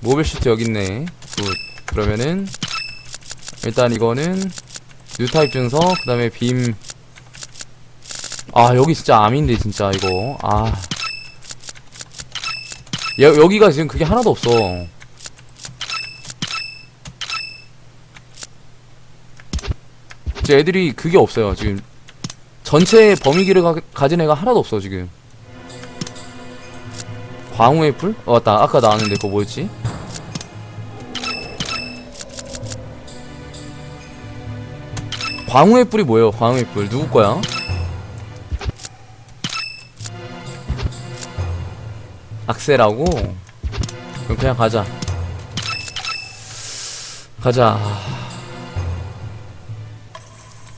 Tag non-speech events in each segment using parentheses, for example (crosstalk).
모빌 슈트 여기 있네. 굿. 그러면은 일단 이거는 뉴 타입 증서 그다음에 빔. 아 여기 진짜 암인데 진짜 이거 아. 여, 여기가 지금 그게 하나도 없어. 진짜 애들이 그게 없어요 지금 전체 범위기를 가, 가진 애가 하나도 없어 지금. 광우의 뿔? 어, 맞다. 아까 나왔는데 그거 뭐였지? 광우의 뿔이 뭐예요? 광우의 뿔 누구 거야? 악세라고? 그럼 그냥 가자. 가자.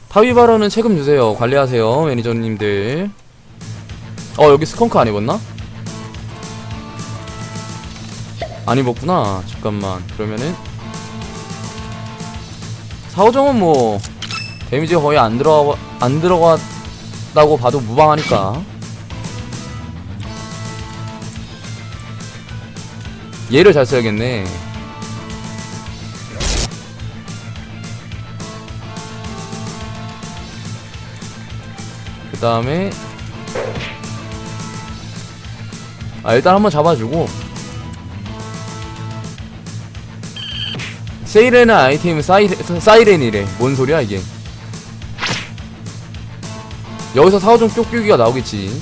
타위 발언은 책임 주세요. 관리하세요, 매니저님들. 어, 여기 스컹크 안 입었나? 안 입었구나. 잠깐만. 그러면은 사오정은 뭐 데미지가 거의 안 들어가 안 들어갔다고 봐도 무방하니까. 얘를 잘 써야겠네. 그 다음에 아 일단 한번 잡아주고 세이렌은 아이템은 사이렌, 사이렌이래. 뭔 소리야, 이게. 여기서 사오종 쪽뷰기가 나오겠지.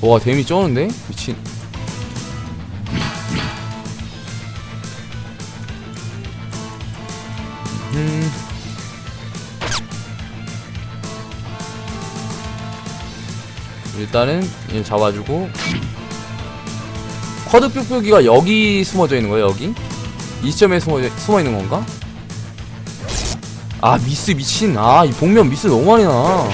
와, 데미 쩌는데? 미친. 음. 일단은 얘 잡아주고 쿼드 뿅뿅기가 여기 숨어져 있는 거예요 여기? 이 시점에 숨어, 숨어 있는 건가? 아 미스 미친. 아 이 복면 미스 너무 많이 나.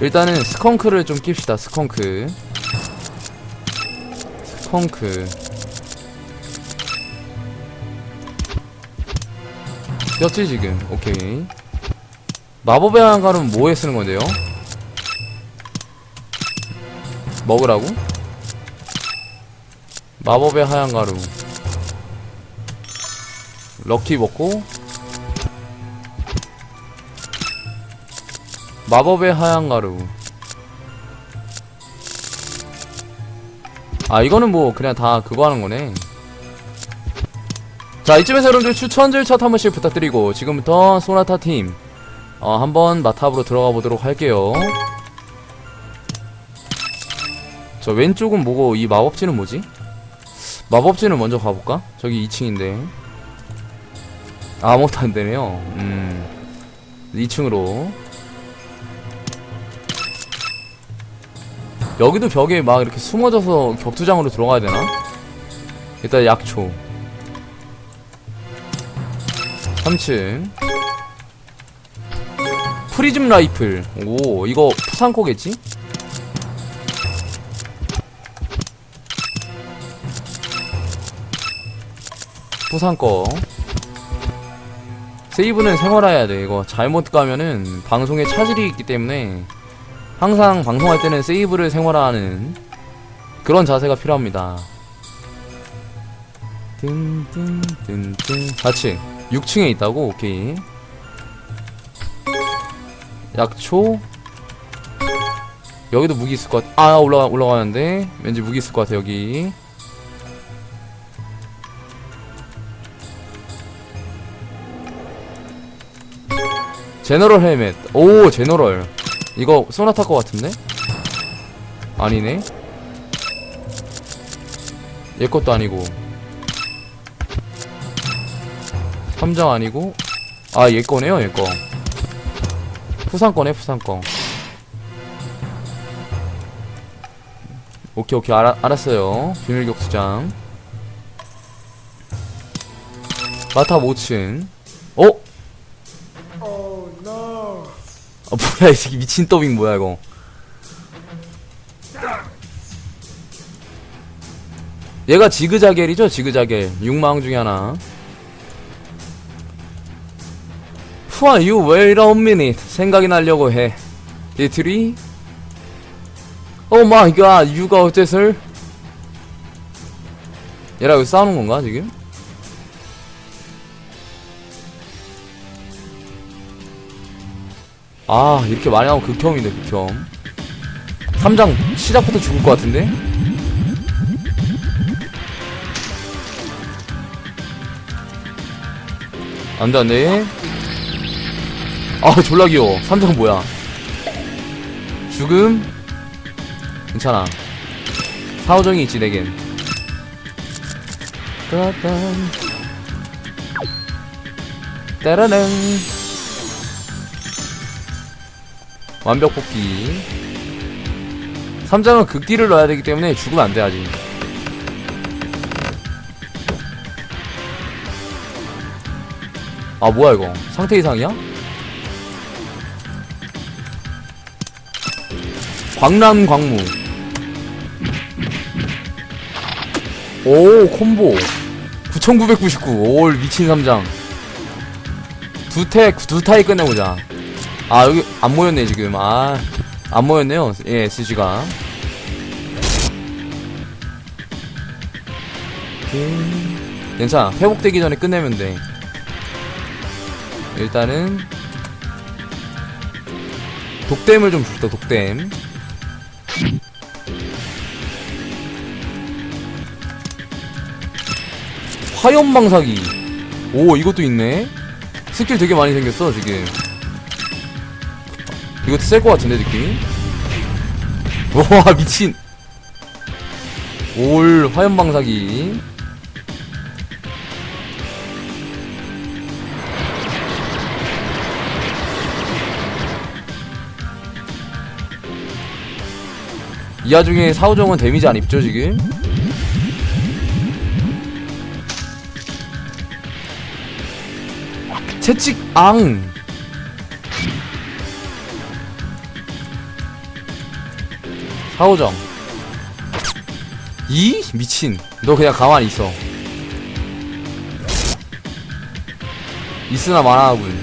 일단은 스컹크를 좀 낍시다 스컹크. 스컹크. 꼈지 지금? 오케이. 마법의 한가루는 뭐에 쓰는 건데요? 먹으라고? 마법의 하얀 가루. 럭키 먹고? 마법의 하얀 가루. 아 이거는 뭐 그냥 다 그거 하는 거네. 자 이쯤에서 여러분들 추천 절차 한 번씩 부탁드리고 지금부터 소나타 팀 어, 한번 마탑으로 들어가 보도록 할게요 저 왼쪽은 뭐고 이 마법지는 뭐지? 마법지는 먼저 가볼까? 저기 2층인데 아무것도 안 되네요 음 2층으로 여기도 벽에 막 이렇게 숨어져서 격투장으로 들어가야 되나? 일단 약초 3층 프리즘 라이플 오 이거 푸산코겠지? 부산 거 세이브는 생활해야 돼 이거. 잘못 가면은 방송에 차질이 있기 때문에 항상 방송할 때는 세이브를 생활화하는 그런 자세가 필요합니다. 뜬뜬뜬뜬. 4층 6층에 있다고? 오케이. 약초. 여기도 무기 있을 것 같.. 아 올라가, 올라가는데? 왠지 무기 있을 것 같아 여기 제너럴 헬멧. 오 제너럴. 이거 소나타 거 같은데? 아니네. 얘 것도 아니고. 함정 아니고? 아 얘 거네요 얘거. 푸산 거네 푸산 거. 오케이 오케이. 알아, 알았어요. 비밀 격수장. 마탑 5층. 어? 아 뭐야 이 새끼 미친 더빙 뭐야 이거. 얘가 지그자겔이죠 지그자겔. 육망 중에 하나. Who are you? Wait a minute. 생각이 나려고 해. 리틀이 Oh my god 유가 어째설 얘랑 여기 싸우는 건가 지금? 아 이렇게 많이 나오면 극혐인데 극혐. 3장 시작부터 죽을 것 같은데? 안돼 안돼 아 졸라 귀여워. 3장 뭐야? 죽음? 괜찮아. 사오정이 있지 내겐. 따단. 따라랑 완벽 뽑기. 3장은 극딜을 넣어야 되기 때문에 죽으면 안돼 아직. 아 뭐야 이거? 상태 이상이야? 광란 광무. 오 콤보. 9999올 미친 삼장. 두태 두 타이 끝내보자 아 여기 안 모였네 지금. 아 안 모였네요. 예 SG가. 괜찮아. 회복되기 전에 끝내면 돼. 일단은 독댐을 좀 줍시다 독댐. 화염방사기. 오 이것도 있네. 스킬 되게 많이 생겼어 지금 이것도 셀것 같은데 느낌이? 와 미친! 올 화염방사기. 이 와중에 사우정은 데미지 안 입죠 지금? 채찍 앙 사오정. 이? 미친. 너 그냥 가만히 있어. 있으나 마나하군.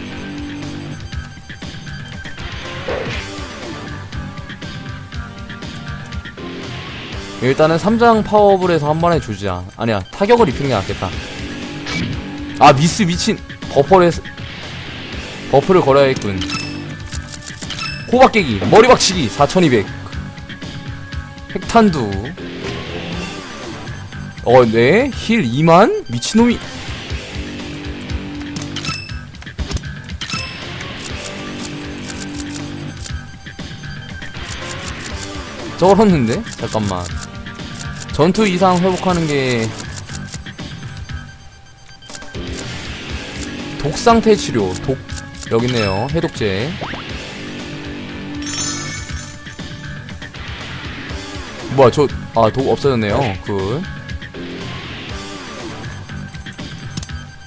일단은 3장 파워업을 해서 한 번에 조지자. 아니야 타격을 입히는 게 낫겠다. 아 미스 미친. 버퍼를 버프를 걸어야겠군. 호박 깨기 머리 박치기 4200 핵탄두. 어 네. 힐 2만? 미친놈이. 쩔었는데? 잠깐만. 전투 이상 회복하는 게 독상태 치료 독 여기 있네요. 해독제 뭐야 저아독 없어졌네요. 굿.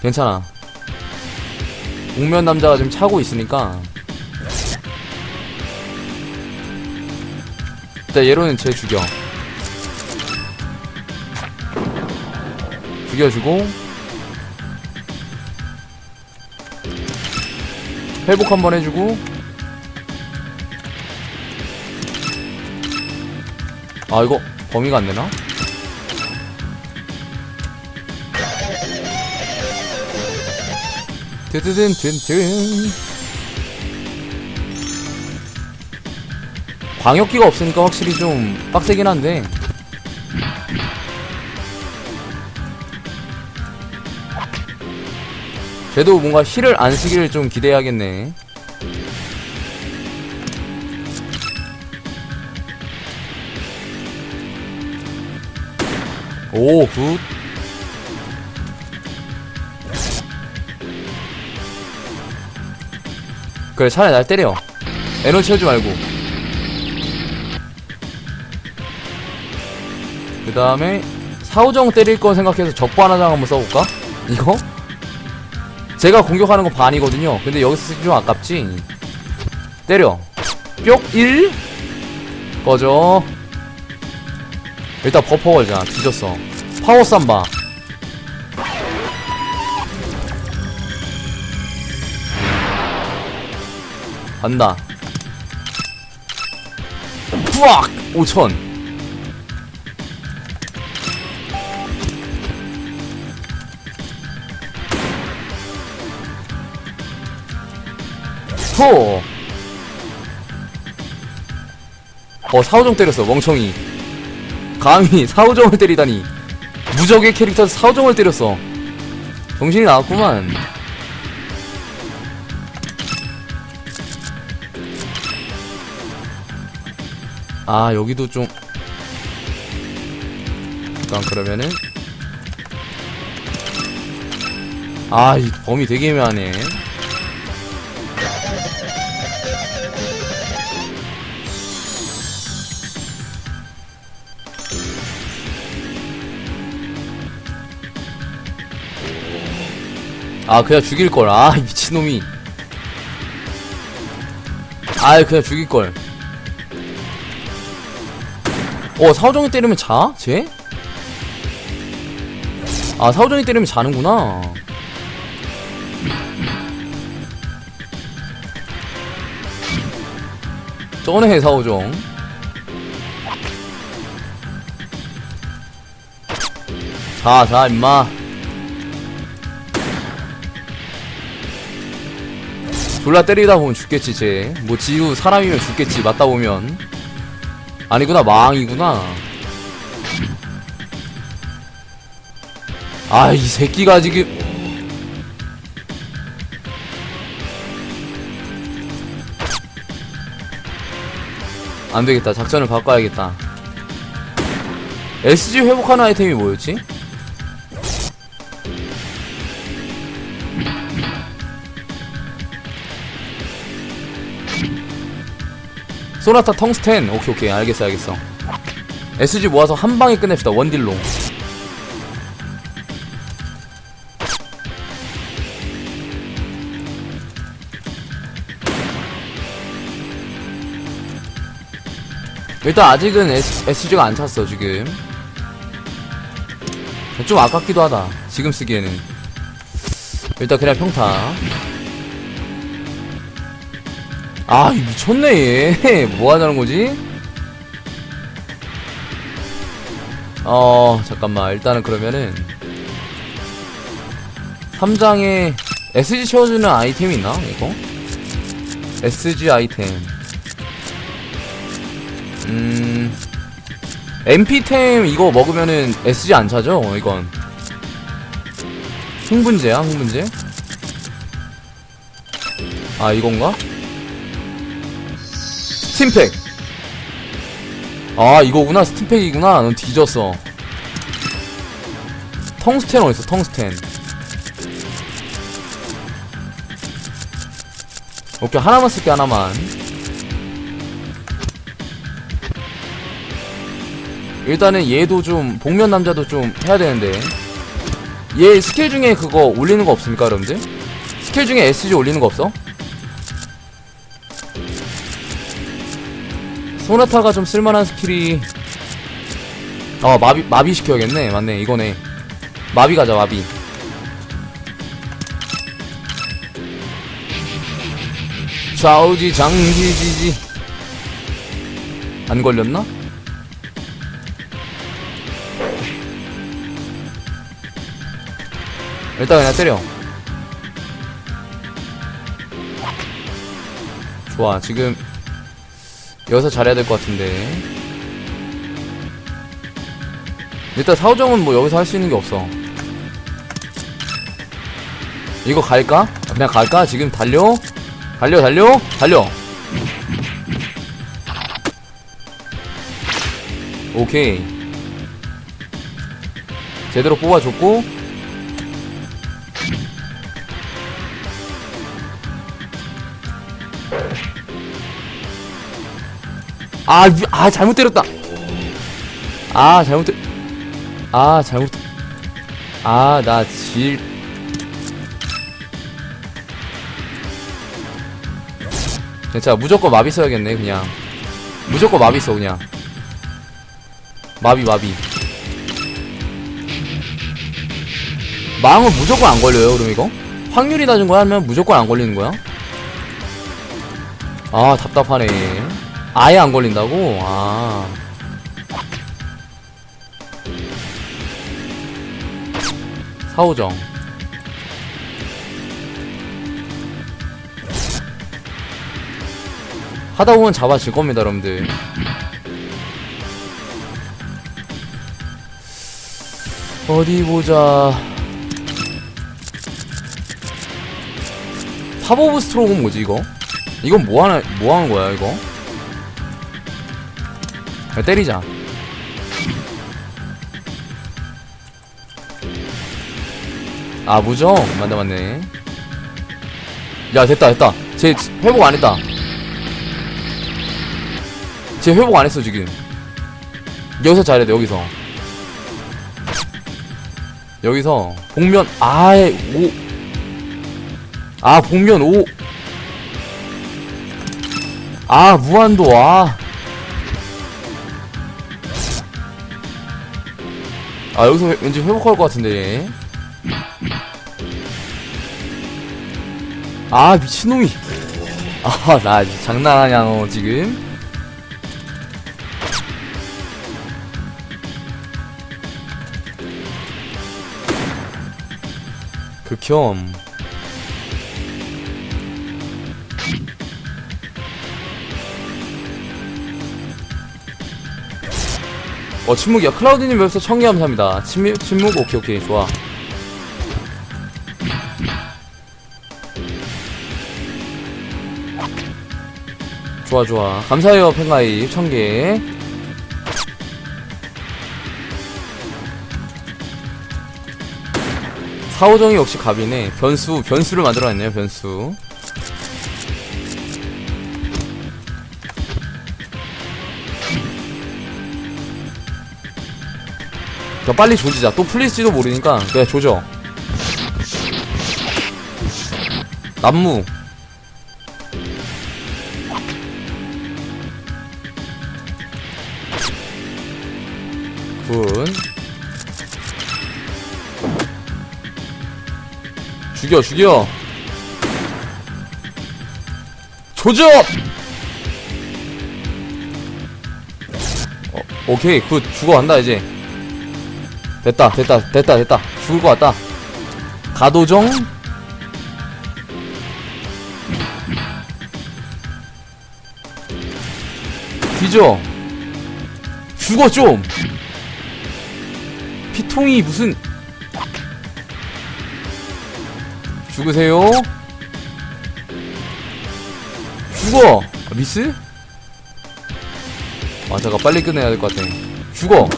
괜찮아. 옥면 남자가 지금 차고 있으니까. 일단 얘로는 쟤 죽여. 죽여주고. 회복 한번 해주고 아 이거 범위가 안 되나? 드드든든든. 광역기가 없으니까 확실히 좀 빡세긴 한데. 쟤도 뭔가 힐을 안 쓰기를 좀 기대해야겠네 오, 굿. 그래, 차라리 날 때려. 에너지 채우지 말고. 그 다음에, 사우정 때릴 거 생각해서 적반하장 한번 써볼까? 이거? 제가 공격하는 거 반이거든요. 근데 여기서 쓰기 좀 아깝지? 때려. 뿅! 1! 꺼져. 일단 버퍼 걸자. 뒤졌어. 파워 삼바 간다 뿌악 5천 토 어, 사오정 때렸어, 멍청이. 감히 사오정을 때리다니. 무적의 캐릭터 사오정을 때렸어. 정신이 나갔구만. 아, 여기도 좀. 일단 그러면은. 아, 이 범위 되게 애매하네. 아 그냥 죽일걸. 아 (laughs) 미친놈이. 아 그냥 죽일걸. 어 사오정이 때리면 자? 쟤? 아 사오정이 때리면 자는구나. 쩌네 사오정. 자자 임마 졸라 때리다 보면 죽겠지 쟤. 뭐 지우 사람이면 죽겠지 맞다 보면. 아니구나 망이구나. 아 이 새끼가 지금. 안 되겠다 작전을 바꿔야겠다. SG 회복하는 아이템이 뭐였지? 소나타 텅스텐 오케이 오케이. 알겠어 알겠어. SG 모아서 한 방에 끝냅시다. 원딜로. 일단 아직은 SG가 안 찼어 지금. 좀 아깝기도 하다 지금 쓰기에는. 일단 그냥 평타 아, 이 미쳤네, 얘. (laughs) 뭐 하자는 거지? 어, 잠깐만. 일단은 그러면은. 3장에 SG 채워주는 아이템이 있나? 이거? SG 아이템. 음. MP템 이거 먹으면은 SG 안 차죠? 이건. 흥분제야, 흥분제? 아, 이건가? 스팀팩. 아 이거구나. 스팀팩이구나. 넌 뒤졌어. 텅스텐 어딨어? 텅스텐. 오케이 하나만 쓸게 하나만. 일단은 얘도 좀 복면 남자도 좀 해야 되는데. 얘 스킬 중에 그거 올리는 거 없습니까 여러분들? 스킬 중에 SG 올리는 거 없어? 소나타가 좀 쓸만한 스킬이 어 마비 마비 시켜야겠네. 맞네 이거네. 마비 가자 마비. 좌우지 장지지지. 안 걸렸나? 일단 그냥 때려. 좋아 지금 여기서 잘해야 될 것 같은데 일단 사오정은 뭐 여기서 할 수 있는 게 없어 이거 갈까? 아, 그냥 갈까? 지금 달려? 달려 달려? 달려 오케이 제대로 뽑아줬고 아, 미- 아 잘못 때렸다. 아 잘못 때. 아 잘못. 아 나 질. 진짜 무조건 마비 써야겠네 그냥. 무조건 마비 써 그냥. 마비 마비. 망은 무조건 안 걸려요 그럼 이거? 확률이 낮은 거야 아니면 무조건 안 걸리는 거야? 아 답답하네 아예 안 걸린다고? 아 사오정 하다 보면 잡아질 겁니다 여러분들 어디 보자 팝 오브 스트로크는 뭐지 이거? 이건 뭐 하나 뭐 하는 거야 이거? 야, 때리자. 아 무정 맞네 맞네. 야 됐다 됐다. 쟤 회복 안 했다. 쟤 회복 안 했어 지금. 여기서 잘해야 돼 여기서. 여기서 복면 아예 오. 아 복면 오. 아 무한도 아. 아 여기서 회- 왠지 회복할 것 같은데 얘. 아 미친놈이. 아나 장난하냐 너 지금. 극혐 어 침묵이야. 클라우드님 벌써 청개 감사합니다. 침묵 침묵 오케이 오케이. 좋아. 좋아 좋아. 감사해요 팬가입 천개 사오정이 역시 갑이네? 변수 변수를 만들어냈네요 변수 더 빨리 조지자. 또 풀릴지도 모르니까. 그냥 조져. 남무. 군. 죽여 죽여. 조져! 어, 오케이. 굿. 죽어간다 이제 됐다 됐다 됐다 됐다. 죽을 것 같다. 가도정. 뒤져. 죽어 좀. 피통이 무슨 죽으세요. 죽어. 아, 미스? 아 잠깐 빨리 끝내야 될 것 같아. 죽어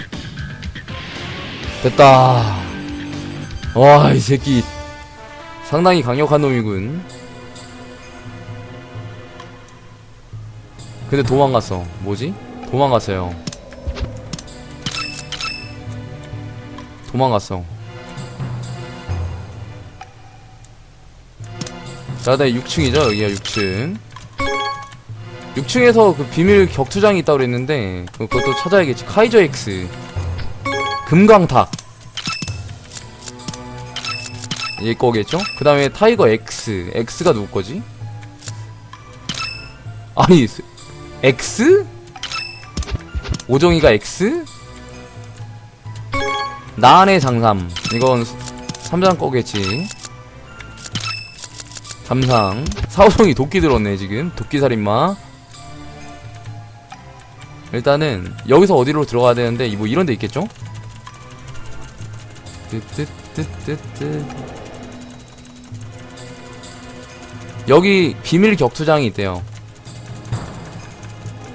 됐다. 와 이 새끼 상당히 강력한 놈이군. 근데 도망갔어. 뭐지? 도망갔어요. 도망갔어. 자, 네 6층이죠 여기가 6층. 6층에서 그 비밀 격투장이 있다고 그랬는데 그- 그것도 찾아야겠지. 카이저 X 금강탁 얘 거겠죠? 그 다음에 타이거 X X가 누구 거지? 아니 스- X? 오정이가 X? 나안의 장삼 이건 삼장 거겠지 잠상 사오정이 도끼 들었네 지금 도끼살인마 일단은 여기서 어디로 들어가야 되는데 뭐 이런 데 있겠죠? 여기 비밀 격투장이 있대요.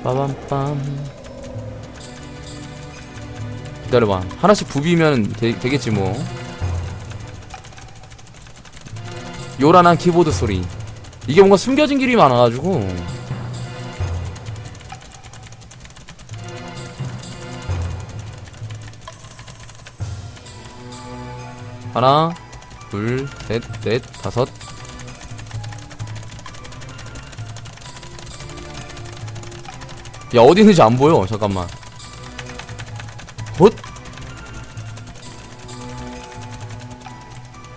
빠밤빰. 기다려봐. 하나씩 부비면 되, 되겠지 뭐. 요란한 키보드 소리. 이게 뭔가 숨겨진 길이 많아가지고 하나 둘 셋 넷 다섯 야 어디 있는지 안 보여 잠깐만 헛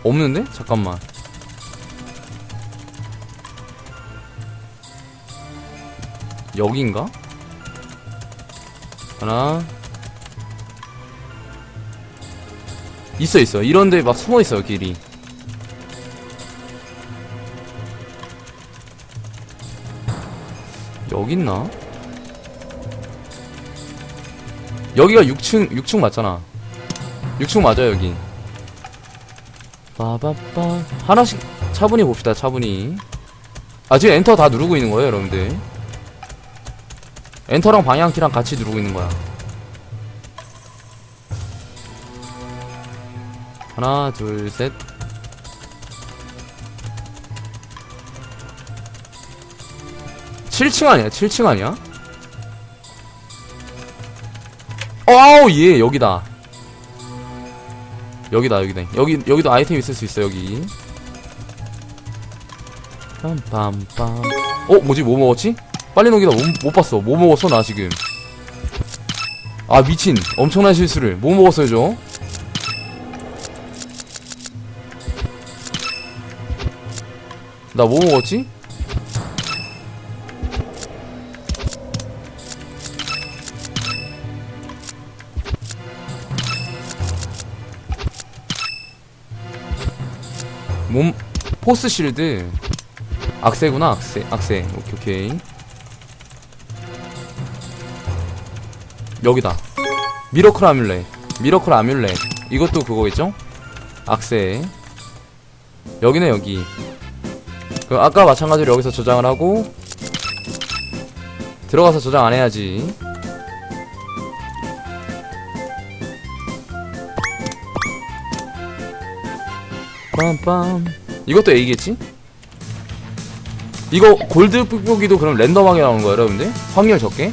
없는데? 잠깐만. 여긴가? 하나. 있어, 있어. 이런데 막 숨어 있어요, 길이. 여기 있나? 여기가 6층, 6층 맞잖아. 6층 맞아, 여기. 빠바빠. 하나씩 차분히 봅시다, 차분히. 아, 지금 엔터 다 누르고 있는 거예요, 여러분들. 엔터랑 방향키랑 같이 누르고 있는 거야. 하나, 둘, 셋. 칠층 아니야? 7층 아니야? 어우, 예, 여기다. 여기다, 여기다. 여기, 여기도 아이템 있을 수 있어, 여기. 빰빰빰. 어, 뭐지? 뭐 먹었지? 빨리 녹이다 못, 못 봤어. 뭐 먹었어, 나 지금. 아, 미친. 엄청난 실수를. 뭐 먹었어요, 저? 나 뭐 먹었지? 몸 포스 실드. 악세구나 악세 악세. 오케이 오케이. 여기다. 미러클 아뮬렛. 미러클 아뮬렛. 이것도 그거겠죠? 악세. 여기네 여기. 그 아까 마찬가지로 여기서 저장을 하고 들어가서 저장 안 해야지 빰빰 이것도 A겠지? 이거 골드 뽁뽁이도 그럼 랜덤하게 나오는 거야 여러분들? 확률 적게?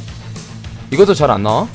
이것도 잘 안 나와?